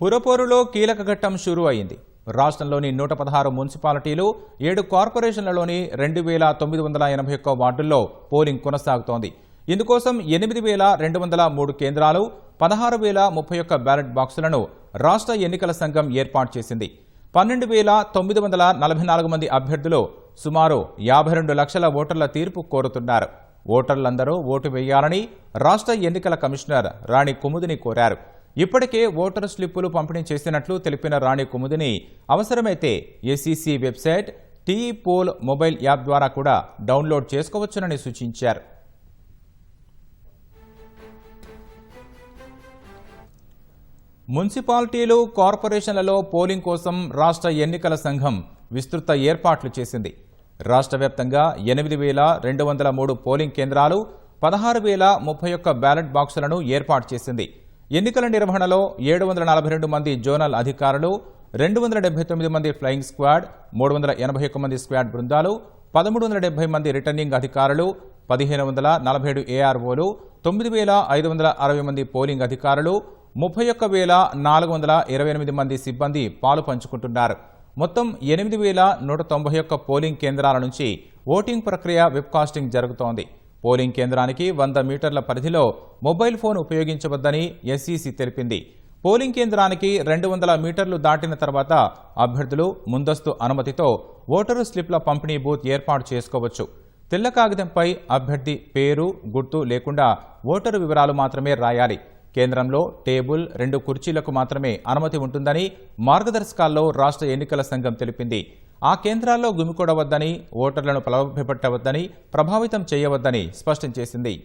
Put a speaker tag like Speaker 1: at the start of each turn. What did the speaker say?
Speaker 1: పురపోరులో కీలక ఘట్టం షురూ అయింది రాష్ట్రంలోని నూట పదహారు మున్సిపాలిటీలు ఏడు కార్పొరేషన్లలోని రెండు వేల తొమ్మిది వందల ఎనభై ఒక్క వార్డుల్లో పోలింగ్ కొనసాగుతోంది. ఇందుకోసం ఎనిమిది వేల రెండు వందల మూడు కేంద్రాలు పదహారు వేల ముప్పై ఒక్క బ్యాలెట్ బాక్సులను రాష్ట్ర ఎన్నికల సంఘం ఏర్పాటు చేసింది. పన్నెండు వేల తొమ్మిది వందల నలభై నాలుగు మంది అభ్యర్థులు సుమారు యాభై రెండు లక్షల ఓటర్ల తీర్పు కోరుతున్నారు. ఓటర్లందరూ ఓటు వేయాలని రాష్ట్ర ఎన్నికల కమిషనర్ రాణి కుముదిని కోరారు. ఇప్పటికే ఓటర్ స్లిప్పులు పంపిణీ చేసినట్లు తెలిపిన రాణి కుముదిని అవసరమైతే ACC website T poll mobile app ద్వారా కూడా డౌన్లోడ్ చేసుకోవచ్చునని సూచించారు. మున్సిపాలిటీలు కార్పొరేషన్లలో పోలింగ్ కోసం రాష్ట్ర ఎన్నికల సంఘం విస్తృత ఏర్పాట్లు చేసింది. రాష్ట్ర వ్యాప్తంగా ఎనిమిది వేల రెండు వందల మూడు పోలింగ్ కేంద్రాలు పదహారు వేల ముప్పై ఒక్క బ్యాలెట్ బాక్సులను ఏర్పాటు చేసింది. ఎన్నికల నిర్వహణలో ఏడు వందల నలభై రెండు మంది జోనల్ అధికారులు రెండు వందల డెబ్బై తొమ్మిది మంది ఫ్లయింగ్ స్క్వాడ్ మూడు వందల ఎనభై ఒక్క మంది స్క్వాడ్ బృందాలు పదమూడు వందల డెబ్బై మంది రిటర్నింగ్ అధికారులు పదిహేను వందల నలభై ఏడు ఏఆర్ఓలు తొమ్మిది వేల ఐదు వందల అరవై మంది పోలింగ్ అధికారులు ముప్పై ఒక్క వేల నాలుగు వందల ఇరవై ఎనిమిది మంది సిబ్బంది పాలు పంచుకుంటున్నారు. మొత్తం ఎనిమిది వేల నూట తొంభై ఒక్క పోలింగ్ కేంద్రాల నుంచి ఓటింగ్ ప్రక్రియ వెబ్కాస్టింగ్ జరుగుతోంది. పోలింగ్ కేంద్రానికి వంద మీటర్ల పరిధిలో మొబైల్ ఫోన్ ఉపయోగించవద్దని ఎస్ఈసి తెలిపింది. పోలింగ్ కేంద్రానికి రెండు వందల మీటర్లు దాటిన తర్వాత అభ్యర్థులు ముందస్తు అనుమతితో ఓటరు స్లిప్ల పంపిణీ బూత్ ఏర్పాటు చేసుకోవచ్చు. తెల్ల కాగితంపై అభ్యర్థి పేరు గుర్తు లేకుండా ఓటరు వివరాలు మాత్రమే రాయాలి. కేంద్రంలో టేబుల్ రెండు కుర్చీలకు మాత్రమే అనుమతి ఉంటుందని మార్గదర్శకాల్లో రాష్ట్ర ఎన్నికల సంఘం తెలిపింది. ఆ కేంద్రాల్లో గుమికూడవద్దని ఓటర్లను ప్రలోభపెట్టవద్దని ప్రభావితం చేయవద్దని స్పష్టం చేసింది.